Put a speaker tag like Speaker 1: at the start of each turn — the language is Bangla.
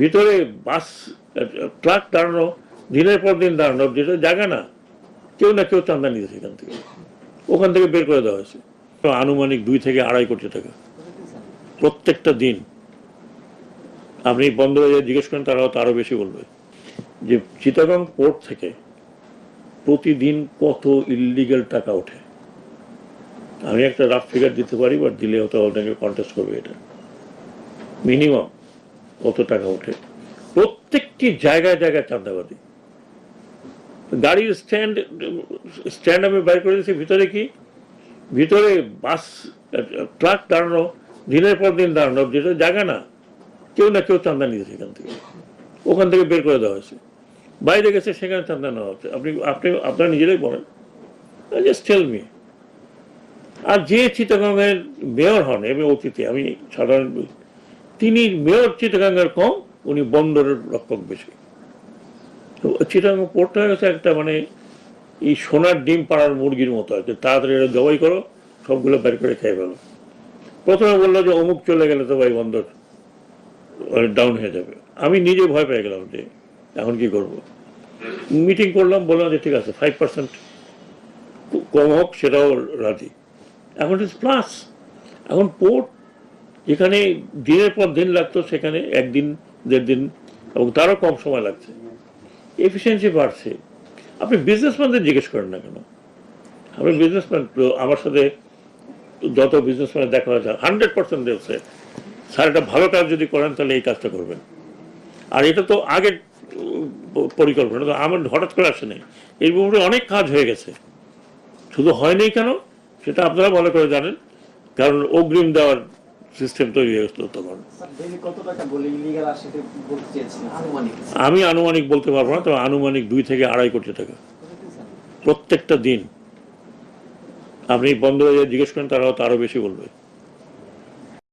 Speaker 1: ভিতরে বাস ট্রাক দাঁড়ানো, দিনের পর দিন দাঁড়ানো যেটা জায়গা না। কেউ না কেউ চান্দা নিয়েছে এখান থেকে। ওখান থেকে বের করে দেওয়া হয়েছে। আনুমানিক দুই থেকে আড়াই কোটি টাকা। প্রত্যেকটা দিন। আপনি বন্ধ হয়ে জিজ্ঞেস করেন, তারাও তো আরও বেশি বলবে। যে চিটাগং পোর্ট থেকে প্রতিদিন কত ইলিগাল টাকা ওঠে? আমি একটা রাফ ফিগার দিতে পারি, বাট দিলে হয়তো অনেকে কন্টেস্ট করবে এটা। মিনিমাম। কত টাকা ওঠে? প্রত্যেকটি জায়গায় জায়গায় চাঁদাবাদি গাড়ির স্ট্যান্ড স্ট্যান্ড আমি বাইর করে দিয়েছি, ভিতরে কি? ভিতরে বাস, ট্রাক দাঁড়ানো, দিনের পর দিন দাঁড়ানো, যেটা জায়গা না, কেউ না কেউ চান্দা নিয়েছে এখান থেকে। ওখান থেকে বের করে দেওয়া হয়েছে। বাইরে গেছে, সেখানে চান্দা নেওয়া হচ্ছে। আপনি আপনি, আপনারা নিজেরাই বলেন। জাস্ট টেল মি আর যে চিটাগাংয়ের মেয়র হন এবং অতীতে আমি সাধারণ তিনি মেয়র কম, উনি বন্দরের রক্ষক বেশি। তো চিটাগাং পোর্টটা গেছে একটা মানে এই সোনার ডিম পাড়ার মুরগির মতো কি। তাড়াতাড়ি এটা জবাই করো, সবগুলো বের করে খেয়ে ফেলো। প্রথমে বলল যে অমুক চলে গেলে তো ভাই বন্দর ডাউন হয়ে যাবে। আমি নিজে ভয় পেয়ে গেলাম যে এখন কি করব। মিটিং করলাম, বললাম যে ঠিক আছে ফাইভ পার্সেন্ট কম হোক, সেটাও রাজি। এখন ইটস প্লাস এখন পোর্ট যেখানে দিনের পর দিন লাগতো, সেখানে একদিন, দেড় দিন, এবং তারও কম সময় লাগছে। এফিসিয়েন্সি বাড়ছে। আপনি বিজনেসম্যানদের জিজ্ঞেস করেন না কেন? আমি বিজনেসম্যান আমার সাথে যত বিজনেসম্যানের দেখা হয়েছে হান্ড্রেড পার্সেন্ট দেখছে স্যার একটা ভালো কাজ যদি করেন, তাহলে এই কাজটা করবেন। আর এটা তো আগের পরিকল্পনা তো আমার হঠাৎ করে আসে নাই। এই মুহূর্তে অনেক কাজ হয়ে গেছে। শুধু হয়নি কেন, সেটা আপনারা ভালো করে জানেন, কারণ অগ্রিম দেওয়ার সিস্টেম তৈরি হয়ে গেছিল তখন। আমি আনুমানিক বলতে পারব না তবে আনুমানিক দুই থেকে আড়াই কোটি টাকা। প্রত্যেকটা দিন। আপনি বন্ধ হয়ে জিজ্ঞেস করেন তারাও তো আরও বেশি বলবে।